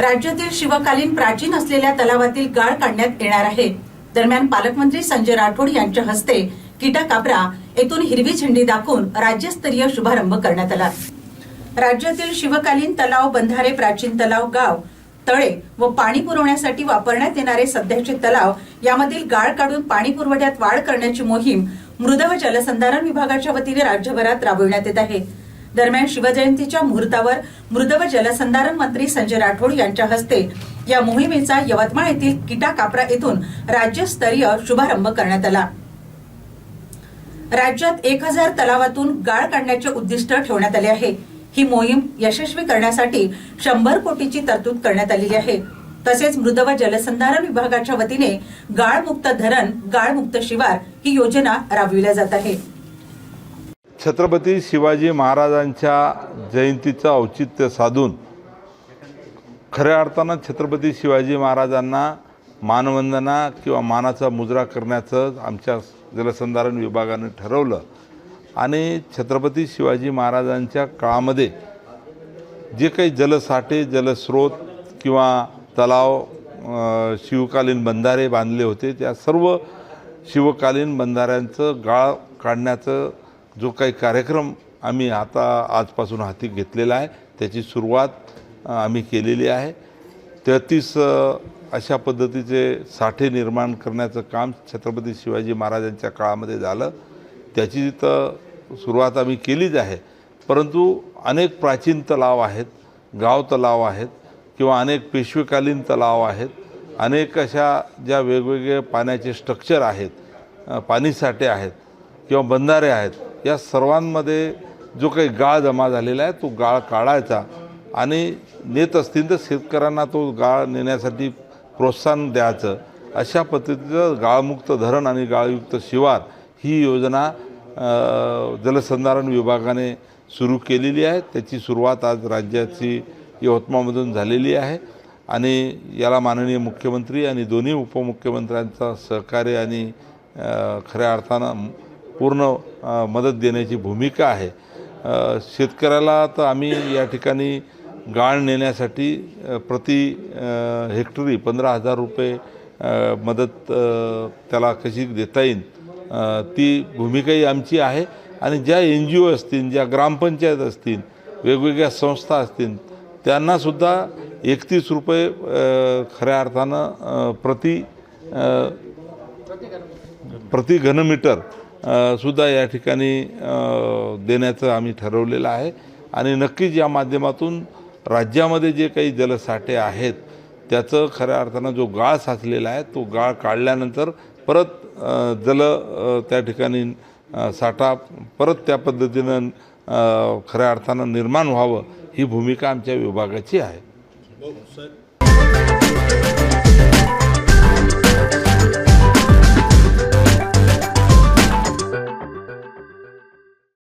राज्यातील शिवकालीन प्राचीन असलेल्या तलावातील गाळ काढण्यात येणार आहे. दरम्यान पालकमंत्री संजय राठोड यांच्या हस्ते किटा काबरा येथून हिरवी झेंडी दाखवून राज्यस्तरीय शुभारंभ करण्यात आला. राज्यातील शिवकालीन तलाव बंधारे प्राचीन तलाव गाव तळे व पाणी पुरवण्यासाठी वापरण्यात येणारे सध्याचे तलाव यामधील गाळ काढून पाणी पुरवठ्यात वाढ करण्याची मोहीम मृद व जलसंधारण विभागाच्या वतीने राज्यभरात राबविण्यात येत आहे. दरम्यान शिवजयंतीच्या मुहूर्तावर मृद व जलसंधारण मंत्री संजय राठोड यांच्या हस्ते या मोहिमेचा यवतमाळ येथील किटा कापरा येथून राज्यस्तरीय शुभारंभ करण्यात आला. राज्यात एक हजार तलावातून गाळ काढण्याचे उद्दिष्ट ठेवण्यात आले आहे. ही मोहीम यशस्वी करण्यासाठी शंभर कोटीची तरतूद करण्यात आलेली आहे. तसेच मृद व जलसंधारण विभागाच्या वतीने गाळमुक्त धरण गाळमुक्त शिवार ही योजना राबविल्या जात आहे. छत्रपती शिवाजी महाराजांच्या जयंतीचं औचित्य साधून खऱ्या अर्थानं छत्रपती शिवाजी महाराजांना मानवंदना किंवा मानाचा मुजरा करण्याचं आमच्या जलसंधारण विभागाने ठरवलं. आणि छत्रपती शिवाजी महाराजांच्या काळामध्ये जे काही जलसाठे जलस्रोत किंवा तलाव शिवकालीन बंधारे बांधले होते त्या सर्व शिवकालीन बंधाऱ्यांचं गाळ काढण्याचं जो काही कार्यक्रम आम्ही आता आजपासून हाती घेतलेला आहे त्याची सुरुवात आम्ही केलेली आहे. तेहतीस अशा पद्धतीचे साठे निर्माण करण्याचं काम छत्रपती शिवाजी महाराजांच्या काळामध्ये झालं. त्याची तर सुरुवात आम्ही केलीच आहे. परंतु अनेक प्राचीन तलाव आहेत गाव तलाव आहेत किंवा अनेक पेशवेकालीन तलाव आहेत. अनेक अशा ज्या वेगवेगळे पाण्याचे स्ट्रक्चर आहेत पाणीसाठे आहेत किंवा बंधारे आहेत या सर्वांमध्ये जो काही गाळ जमा झालेला आहे तो गाळ काढायचा. आणि नेत असतील तर शेतकऱ्यांना तो गाळ नेण्यासाठी प्रोत्साहन द्यायचं. अशा पद्धतीचं गाळमुक्त धरण आणि गाळयुक्त शिवार ही योजना जलसंधारण विभागाने सुरू केलेली आहे. त्याची सुरुवात आज राज्याची यवतमाळमधून झालेली आहे. आणि याला माननीय मुख्यमंत्री आणि दोन्ही उपमुख्यमंत्र्यांचा सहकार्य आणि खऱ्या अर्थानं पूर्ण मदत देण्याची भूमिका आहे. शेतकऱ्याला तर आम्ही या ठिकाणी गाळ नेण्यासाठी प्रति हेक्टरी पंधरा हजार रुपये मदत त्याला कशी देता येईल ती भूमिकाही आमची आहे. आणि ज्या एन जी ओ असतील ज्या ग्रामपंचायत असतील वेगवेगळ्या संस्था असतील त्यांनासुद्धा एकतीस रुपये खऱ्या अर्थानं प्रति प्रति घनमीटर सुद्धा या ठिकाणी देण्याचं आम्ही ठरवलेलं आहे. आणि नक्कीच या माध्यमातून राज्यामध्ये जे काही जलसाठे आहेत त्याचं खऱ्या अर्थानं जो गाळ साचलेला आहे तो गाळ काढल्यानंतर परत जल त्या ठिकाणी साठा परत त्या पद्धतीनं खऱ्या अर्थानं निर्माण व्हावं ही भूमिका आमच्या विभागाची आहे. हो, साहेब